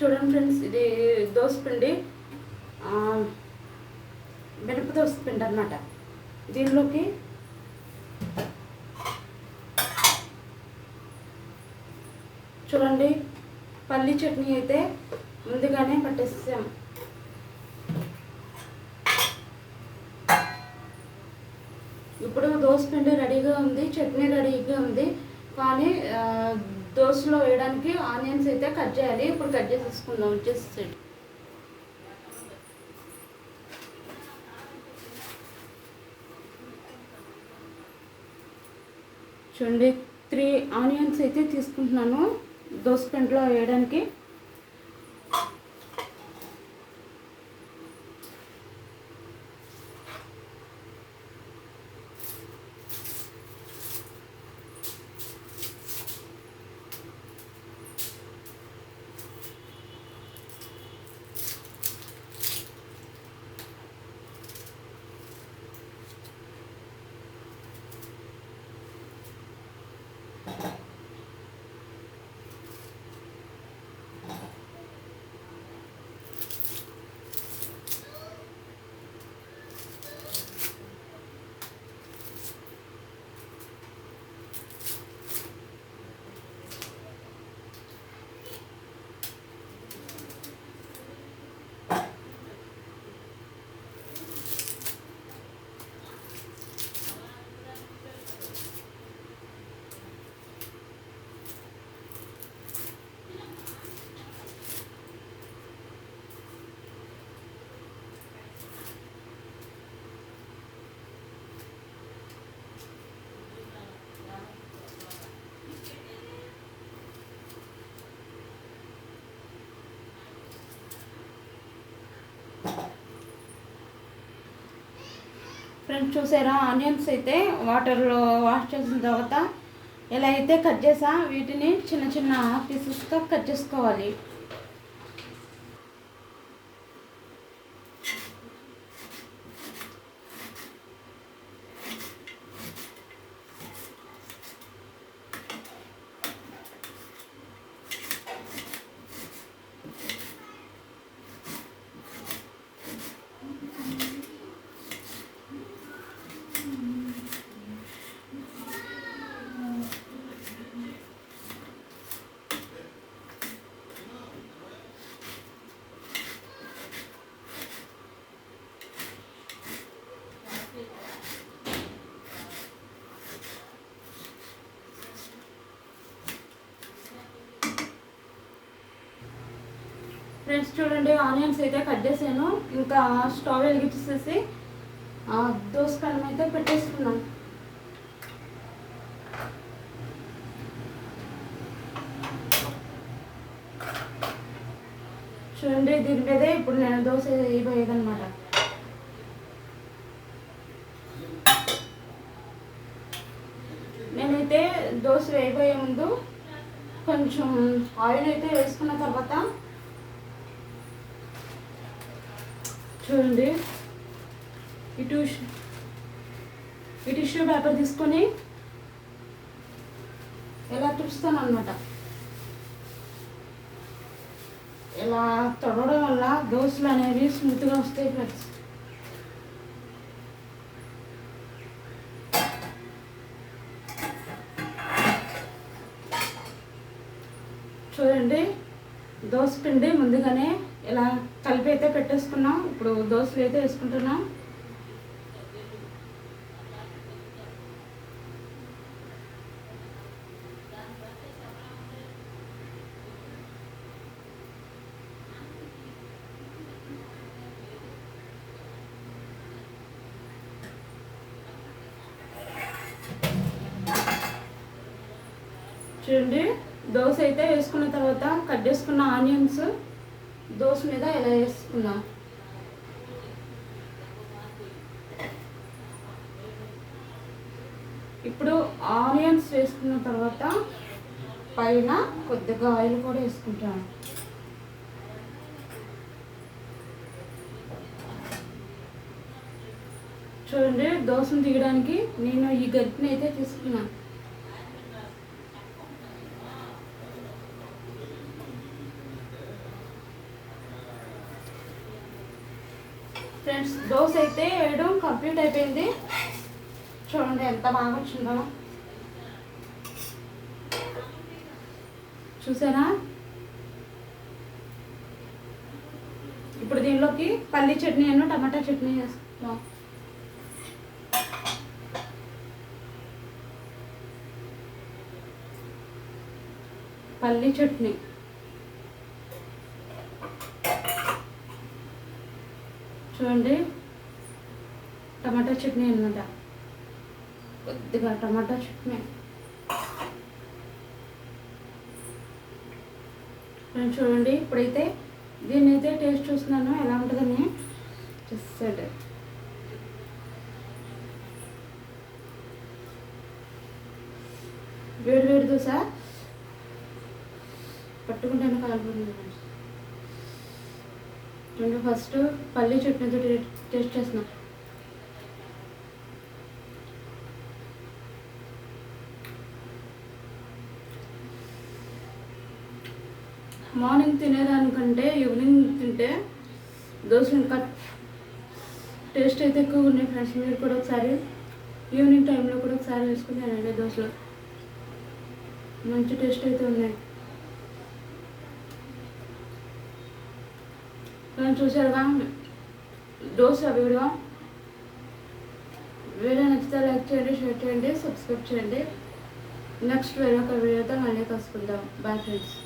చూడండి ఫ్రెండ్స్ ఇది దోసపిండి మినప దోసపిండి అనమాట దీనిలోకి చూడండి పల్లి చట్నీ అయితే ముందుగానే పట్టేసాం ఇప్పుడు దోస పిండి రెడీగా ఉంది చట్నీ రెడీగా ఉంది. కానీ దోశలో వేయడానికి ఆనియన్స్ అయితే కట్ చేయాలి. ఇప్పుడు కట్ చేసేసుకుందాం వచ్చేసి చూడండి త్రీ ఆనియన్స్ అయితే తీసుకుంటున్నాను. దోశ పెంట్లో వేయడానికి. ఫ్రెండ్స్ చూసారా? ఆనియన్స్ అయితే వాటర్లో వాష్ చేసిన తర్వాత ఎలా అయితే కట్ చేసా వీటిని చిన్న చిన్న పీసెస్గా కట్ చేసుకోవాలి. ఫ్రెండ్స్ చూడండి ఆనియన్స్ అయితే కట్ చేసాను ఇంకా స్టవ్ వెలిగించేసేసి దోసకాయలం అయితే పెట్టేసుకున్నాం చూడండి దీని మీదే ఇప్పుడు నేను దోశ వేయబోయేదనమాట నేనైతే దోశ వేయబోయే ముందు కొంచెం ఆయిల్ అయితే వేసుకున్న తర్వాత చూడండి. ఇటు ఇటు ఈ టిష్యూ పేపర్ తీసుకొని ఇలా తుడుస్తాను అనమాట ఇలా తొడవడం వల్ల దోశలు అనేవి స్మూత్గా వస్తాయి ఫ్రెండ్స్. చూడండి. పిండి ముందుగానే ఇలా కలిపి అయితే పెట్టేసుకున్నాం. ఇప్పుడు దోశలు అయితే వేసుకుంటున్నాం. చూడండి. దోశ అయితే వేసుకున్న తర్వాత కట్ చేసుకున్న ఆనియన్స్ దోశ మీద ఎలా వేసుకుందాం ఇప్పుడు ఆనియన్స్ వేసుకున్న తర్వాత పైన కొద్దిగా ఆయిల్ కూడా వేసుకుంటాను. చూడండి దోశను తీయడానికి నేను ఈ గట్టిని అయితే తీసుకున్నాను ఫ్రెండ్స్ దోశ అయితే వేయడం కంప్లీట్ అయిపోయింది. చూడండి ఎంత బాగా వచ్చిందో. చూసారా? ఇప్పుడు దీనిలోకి పల్లి చట్నీ అను టమాటా చట్నీ వేసుకుందాం పల్లి చట్నీ. చూడండి. టమాటా చట్నీ అనమాట కొద్దిగా టమాటా చట్నీ. చూడండి ఇప్పుడైతే దీన్ని అయితే టేస్ట్ చూస్తున్నాను ఎలా ఉంటుందని. చూస్తాడు వేడి వేడి దోశ. పట్టుకుంటాను కాలిపోతుంది రెండు ఫస్ట్ పల్లి చట్నీతో టేస్ట్ చేస్తున్నా. మార్నింగ్ తినేదానికంటే ఈవినింగ్ తింటే దోశలు ఇంకా టేస్ట్ అయితే ఎక్కువ ఉన్నాయి ఫ్రెండ్స్ మీరు కూడా ఒకసారి ఈవినింగ్ టైంలో కూడా ఒకసారి వేసుకుని తినండి దోశలు. మంచి టేస్ట్ అయితే ఉన్నాయి. నేను చూసారుగా దోశ వీడియో వీడియో నచ్చితే లైక్ చేయండి షేర్ చేయండి సబ్స్క్రైబ్ చేయండి. నెక్స్ట్ వేరొక వీడియోతో మళ్ళీ కలుసుకుందాం. Bye friends.